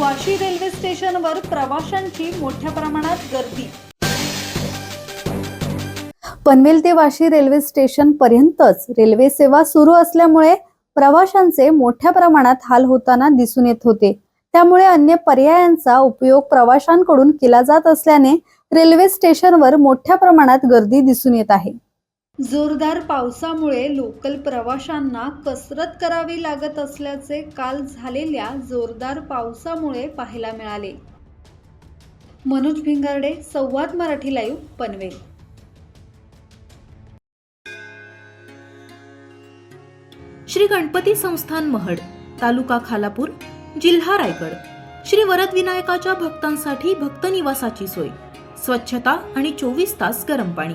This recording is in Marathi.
वाशी रेल्वे स्टेशनवर प्रवाशांची मोठ्या प्रमाणात गर्दी. पनवेल ते वाशी रेल्वे स्टेशन पर्यंतच रेल्वे सेवा सुरू असल्यामुळे प्रवाशांचे मोठ्या प्रमाणात हाल होताना दिसून येत होते. त्यामुळे अन्य पर्यायांचा उपयोग प्रवाशांकडून केला जात असल्याने रेल्वे स्टेशनवर मोठ्या प्रमाणात गर्दी दिसून येत आहे. जोरदार पावसामुळे लोकल प्रवाशांना कसरत करावी लागत असल्याचे काल झालेल्या जोरदार पावसामुळे पाहायला मिळाले. मनोज भिंगारडे संवाद मराठी लाईव्ह पनवेल. श्री गणपती संस्थान महड तालुका खालापूर जिल्हा रायगड. श्री वरद विनायकाच्या भक्तांसाठी भक्त निवासाची सोय स्वच्छता आणि चोवीस तास गरम पाणी.